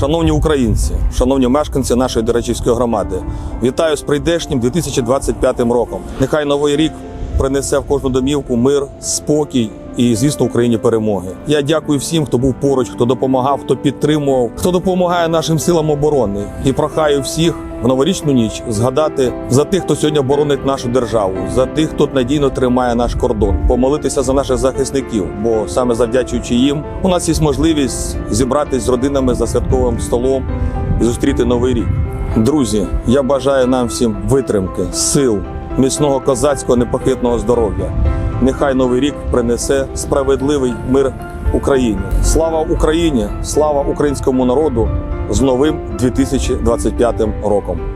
Шановні українці, шановні мешканці нашої Деречівської громади, вітаю з прийдешнім 2025 роком. Нехай новий рік принесе в кожну домівку мир, спокій і, звісно, Україні перемоги. Я дякую всім, хто був поруч, хто допомагав, хто підтримував, хто допомагає нашим силам оборони. І прохаю всіх в новорічну ніч згадати за тих, хто сьогодні боронить нашу державу, за тих, хто надійно тримає наш кордон, помолитися за наших захисників, бо саме завдячуючи їм, у нас є можливість зібратись з родинами за святковим столом і зустріти новий рік. Друзі, я бажаю нам всім витримки, сил, міцного козацького непохитного здоров'я. Нехай новий рік принесе справедливий мир Україні. Слава Україні! Слава українському народу з новим 2025 роком!